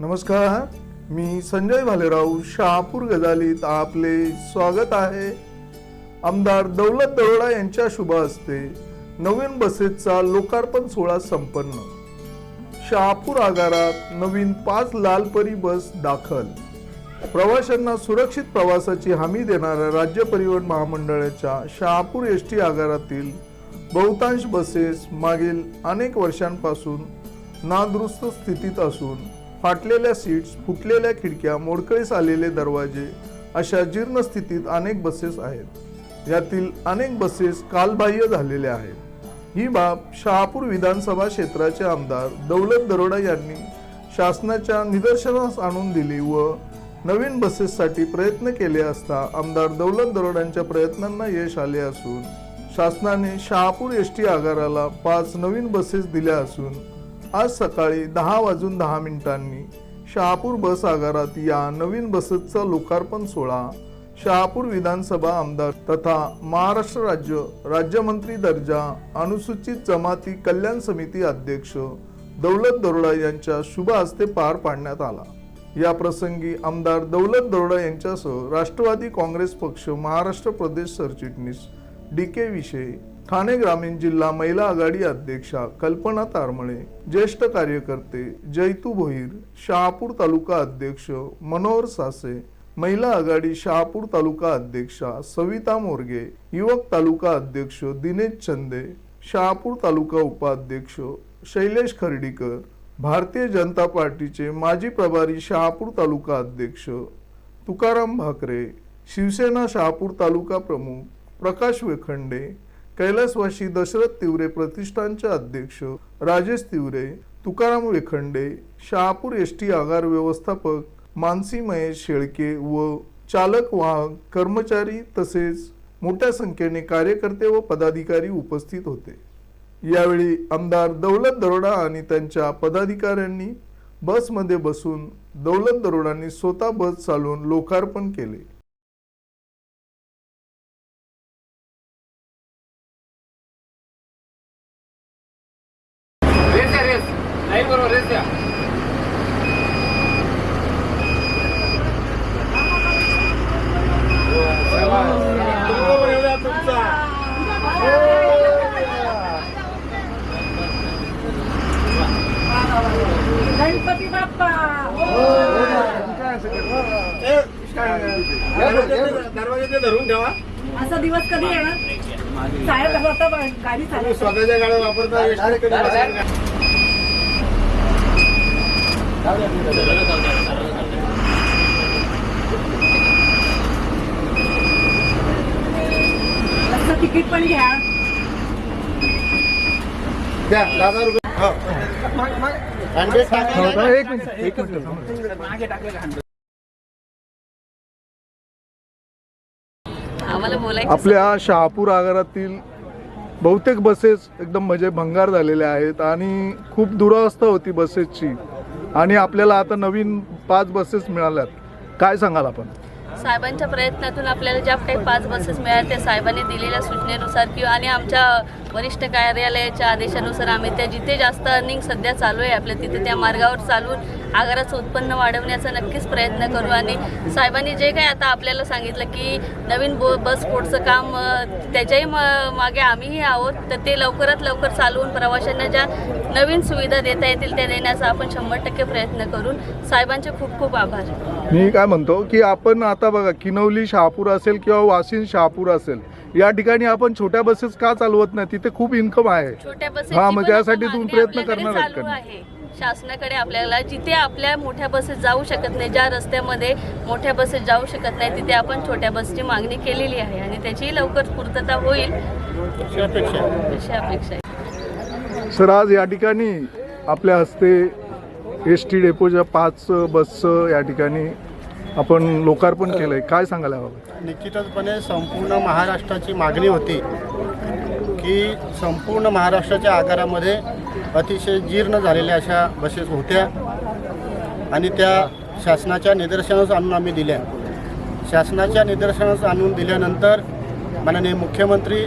नमस्कार मी संजय भालेराव शहापूर गजालीत आपले स्वागत आहे. आमदार दौलत दरोडा यांच्या शुभ हस्ते नवीन बसेसचा लोकार्पण सोहळा संपन्न. शहापूर आगारात नवीन पाच लालपरी बस दाखल. प्रवाशांना सुरक्षित प्रवासाची हमी देणाऱ्या राज्य परिवहन महामंडळाच्या शहापूर एस टी आगारातील बहुतांश बसेस मागील अनेक वर्षांपासून नादुरुस्त स्थितीत असून फाटलेल्या सीट्स फुटलेल्या खिडक्या मोडकळीस आलेले दरवाजे अशा जीर्ण स्थितीत अनेक बसेस आहेत. यातील अनेक बसेस कालबाह्य झालेल्या आहेत. ही बाब शहापूर विधानसभा क्षेत्राचे आमदार दौलत दरोडा यांनी शासनाच्या निदर्शनास आणून दिली व नवीन बसेससाठी प्रयत्न केले असता आमदार दौलत दरोडांच्या प्रयत्नांना यश आले असून शासनाने शहापूर एस टी आगाराला पाच नवीन बसेस दिल्या असून आज सकाळी दहा वाजून दहा मिनिटांनी शहापूर बस आगारात या नवीन बसेसचा लोकार्पण सोहळा शहापूर विधानसभा आमदार तथा महाराष्ट्र राज्य राज्यमंत्री दर्जा अनुसूचित जमाती कल्याण समिती अध्यक्ष दौलत दरोडा यांच्या शुभ हस्ते पार पाडण्यात आला. या प्रसंगी आमदार दौलत दरोडा यांच्यासह राष्ट्रवादी काँग्रेस पक्ष महाराष्ट्र प्रदेश सरचिटणीस डी के विषय ठाणे ग्रामीण जिल्हा महिला आघाडी अध्यक्षा कल्पना तारमळे ज्येष्ठ कार्यकर्ते जैतू भोईर शहापूर तालुका अध्यक्ष मनोहर सासे महिला आघाडी शहापूर तालुका अध्यक्षा सविता मोरगे युवक तालुका अध्यक्ष दिनेश चंदे शहापूर तालुका उपाध्यक्ष शैलेश खर्डीकर भारतीय जनता पार्टीचे माजी प्रभारी शहापूर तालुका अध्यक्ष तुकाराम भाकरे शिवसेना शहापूर तालुका प्रमुख प्रकाश वेखंडे कैलासवासी दशरथ तिवरे प्रतिष्ठानचे अध्यक्ष राजेश तिवरे तुकाराम वेखंडे शहापूर एस टी आगार व्यवस्थापक मानसी महेश शेळके व चालक वाहक कर्मचारी तसेच मोठ्या संख्येने कार्यकर्ते व पदाधिकारी उपस्थित होते. यावेळी आमदार दौलत दरोडा आणि त्यांच्या पदाधिकाऱ्यांनी बसमध्ये बसून दौलत दरोडांनी स्वतः बस चालवून लोकार्पण केले. बरोबर रेस द्या. गणपती बाप्पा. दरवाजे धरून ठेवा. असा दिवस कधी येणार? साहेब गाडी स्वतःच्या गाड्या वापरता वेस्ट कधी बसायला का? असं तिकीट पण घ्या. द्या दहा रुपये. हो. हंड्रेड टाका. आम्हाला बोलायचं आपल्या शहापूर आगारातील बहुतेक बसेस एकदम म्हणजे भंगार झालेल्या आहेत आणि खूप दुरावस्था होती बसेसची. आणि आपल्याला आता नवीन पाच बसेस मिळाल्यात. काय सांगाल आपण? साहेबांच्या प्रयत्नातून आपल्याला ज्या काही पाच बसेस मिळाल्या त्या साहेबांनी दिलेल्या सूचनेनुसार किंवा आणि आमच्या वरिष्ठ कार्यालयाच्या आदेशानुसार आम्ही त्या जिथे जास्त अर्निंग सध्या चालू आहे आपल्या तिथे त्या मार्गावर चालून आगाराचं उत्पन्न वाढवण्याचा नक्कीच प्रयत्न करू आणि साहेबांनी जे काही आता आपल्याला सांगितलं की नवीन बो बस पोर्टचं काम त्याच्याही म- मागे आम्हीही आहोत तर ते लवकरात लवकर चालवून प्रवाशांना ज्या नवीन सुविधा देता येतील त्या देण्याचा आपण शंभर टक्के प्रयत्न करून साहेबांचे खूप खूप आभार. मी काय म्हणतो की आपण आता बघा किनवली शहापूर असेल किंवा वाशिन शहापूर असेल या ठिकाणी आपण छोट्या बसेस का चालवत नाही? तिथे खूप इन्कम आहे. छोट्या बसेस हा, मग त्यासाठी तुम्ही प्रयत्न करणार आहेत का? शासनाकडे आपल्याला जिथे आपल्या मोठ्या बसेस जाऊ शकत नाही ज्या रस्त्यामध्ये मोठ्या बसेस जाऊ शकत नाही तिथे आपण छोट्या बसची मागणी केलेली आहे आणि त्याची लवकर पूर्तता होईल. अशी अपेक्षा आहे. सर आज या ठिकाणी आपल्या हस्ते एस टी डेपोच्या पाच बसचं या ठिकाणी आपण लोकार्पण केलंय. काय सांगायला हवं निश्चितचपणे संपूर्ण महाराष्ट्राची मागणी होती की संपूर्ण महाराष्ट्राच्या आकारामध्ये अतिशय जीर्ण झालेल्या अशा बसेस होत्या आणि त्या शासनाच्या निदर्शनास आणून आम्ही दिल्या. शासनाच्या निदर्शनास आणून दिल्यानंतर माननीय मुख्यमंत्री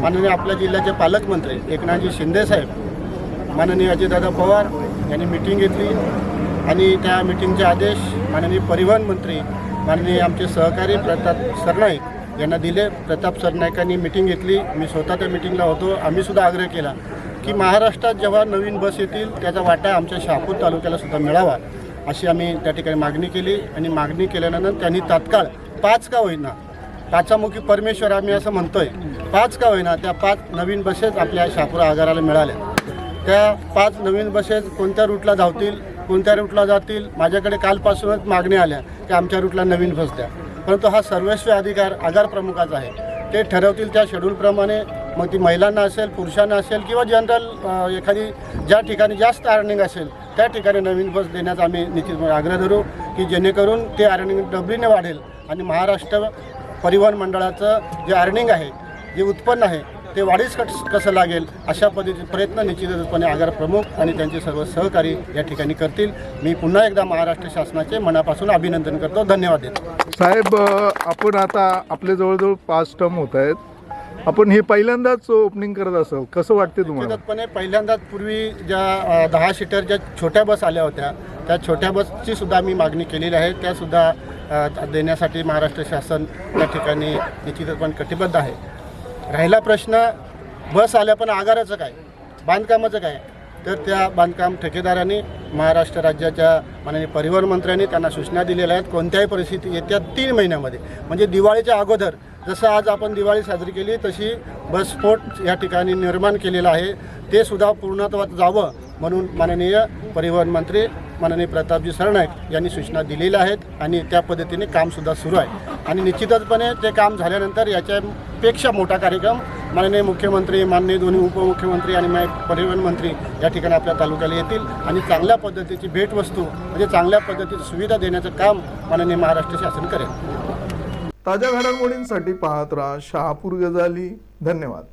माननीय आपल्या जिल्ह्याचे पालकमंत्री एकनाथजी शिंदेसाहेब माननीय अजितदादा पवार यांनी मिटिंग घेतली. आणि त्या मिटिंगचे आदेश माननीय परिवहन मंत्री माननीय आमचे सहकारी प्रताप सरनाईक यांना दिले. प्रताप सरनाईकांनी मिटिंग घेतली. मी स्वतः त्या मिटिंगला होतो. आम्हीसुद्धा आग्रह केला की महाराष्ट्रात जेव्हा नवीन बस येतील त्याचा वाटा आमच्या शहापूर तालुक्याला सुद्धा मिळावा अशी आम्ही त्या ठिकाणी मागणी केली. आणि मागणी केल्यानंतर त्यांनी तात्काळ पाच का होईना पाचामुखी परमेश्वर आम्ही असं म्हणतोय पाच का होईना त्या पाच नवीन बसेस आपल्या शहापूर आगाराला मिळाल्या. त्या पाच नवीन बसेस कोणत्या रूटला धावतील कोणत्या रूटला जातील माझ्याकडे कालपासूनच मागणी आल्या की आमच्या रूटला नवीन बस द्या. परंतु हा सर्वस्वी अधिकार आगार प्रमुखाचा आहे. ते ठरवतील त्या शेड्यूलप्रमाणे मग ती महिलांना असेल पुरुषांना असेल किंवा जनरल एखादी ज्या ठिकाणी जास्त अर्निंग असेल त्या ठिकाणी नवीन बस देण्याचा आम्ही निश्चित आग्रह धरू की जेणेकरून ते अर्निंग डबलीने वाढेल आणि महाराष्ट्र परिवहन मंडळाचं जे अर्निंग आहे जे उत्पन्न आहे ते वाढीस कस कसं लागेल अशा पद्धतीचे प्रयत्न निश्चितपणे आगार प्रमुख आणि त्यांचे सर्व सहकारी या ठिकाणी करतील. मी पुन्हा एकदा महाराष्ट्र शासनाचे मनापासून अभिनंदन करतो. धन्यवाद देतो. साहेब आपण आता आपले जवळजवळ पाच टर्म होत आहेत. आपण हे पहिल्यांदाच ओपनिंग करत असाल. कसं वाटते तुम्हाला? निश्चितपणे पहिल्यांदाच पूर्वी ज्या दहा सीटर ज्या छोट्या बस आल्या होत्या त्या छोट्या बसची सुद्धा मी मागणी केलेली आहे. त्यासुद्धा देण्यासाठी महाराष्ट्र शासन त्या ठिकाणी निश्चितपणे कटिबद्ध आहे. राहिला प्रश्न बस आल्या पण आगाराचं काय? बांधकामाचं काय? तर त्या बांधकाम ठेकेदारांनी महाराष्ट्र राज्याच्या माननीय परिवहन मंत्र्यांनी त्यांना सूचना दिलेल्या आहेत कोणत्याही परिस्थिती येत्या तीन महिन्यामध्ये. म्हणजे दिवाळीच्या अगोदर जसं आज आपण दिवाळी साजरी केली तशी बसस्फोट या ठिकाणी निर्माण केलेला आहे. ते सुद्धा पूर्णत्वात जावं म्हणून माननीय परिवहन मंत्री माननीय प्रतापजी सरनाईक यांनी सूचना दिलेल्या आहेत आणि त्या पद्धतीने कामसुद्धा सुरू आहे. आणि निश्चितचपणे ते काम झाल्यानंतर याच्यापेक्षा मोठा कार्यक्रम माननीय मुख्यमंत्री माननीय दोन्ही उपमुख्यमंत्री आणि परिवहन मंत्री या ठिकाणी आपल्या तालुक्याला येतील. आणि चांगल्या पद्धतीची भेटवस्तू म्हणजे चांगल्या पद्धतीची सुविधा देण्याचं काम माननीय महाराष्ट्र शासन करेल. ताज्या घडामोडींसाठी पाहत राहा शहापूर गजाली. धन्यवाद.